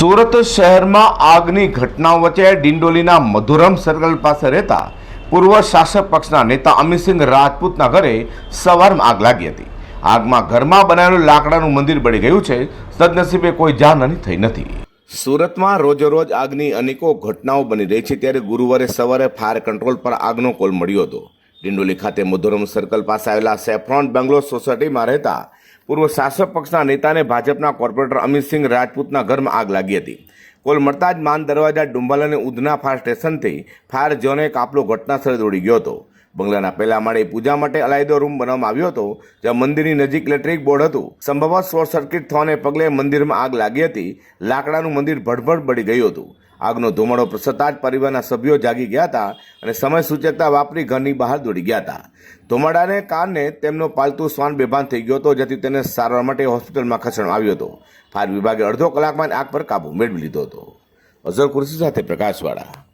સુરત શહેરમાં આગની ઘટનાઓ વચ્ચે ડિંડોલીના મધુરમ સર્કલ પાસે રહેતા પૂર્વ શાસક પક્ષના નેતા અમિતસિંહ રાજપૂતના ઘરે સવારમાં આગ લાગી હતી. આગમાં ઘરમાં બનાવેલું લાકડાનું મંદિર બળી ગયું છે. સદનસીબે કોઈ જાનહાની થઈ નથી. સુરતમાં રોજેરોજ આગની અનેકો ઘટનાઓ બની રહી છે ત્યારે ગુરુવારે સવારે ફાયર કંટ્રોલ પર આગનો કોલ મળ્યો હતો. ડિંડોલી ખાતે મધુરમ સર્કલ પાસે આવેલા સેફ્રોન બેંગ્લોર સોસાયટીમાં રહેતા પૂર્વ શાસક પક્ષના નેતાને ભાજપના કોર્પોરેટર અમિતસિંહ રાજપૂતના ઘરમાં આગ લાગી હતી. કોલ મળતા જ માન દરવાજા, ડુંબાલ અને ઉધના ફાયર સ્ટેશનથી ફાયર ઝોને કાપલો ઘટનાસ્થળે દોડી ગયો હતો. બંગલાના પહેલા માળે પૂજા માટે અલાયદો રૂમ બનાવવામાં આવ્યો હતો, જ્યાં મંદિરની નજીક ઇલેક્ટ્રિક બોર્ડ હતું. સંભવત શોર્ટ સર્કિટ થવાને પગલે મંદિરમાં આગ લાગી હતી. લાકડાનું મંદિર ભડભડ બળી ગયું હતું. આગનો ધુમાડો પ્રસરતા જ પરિવારના સભ્યો જાગી ગયા હતા અને સમય સૂચકતા વાપરી ઘરની બહાર દોડી ગયા હતા. ધુમાડાને કારણે તેમનો પાલતુ શ્વાન બેભાન થઈ ગયો હતો, જેથી તેને સારવાર માટે હોસ્પિટલમાં ખસેડવામાં આવ્યો હતો. ફાયર વિભાગે અડધો કલાકમાં આગ પર કાબુ મેળવી લીધો હતો. અઝર કુર્સી સાથે પ્રકાશવાળા.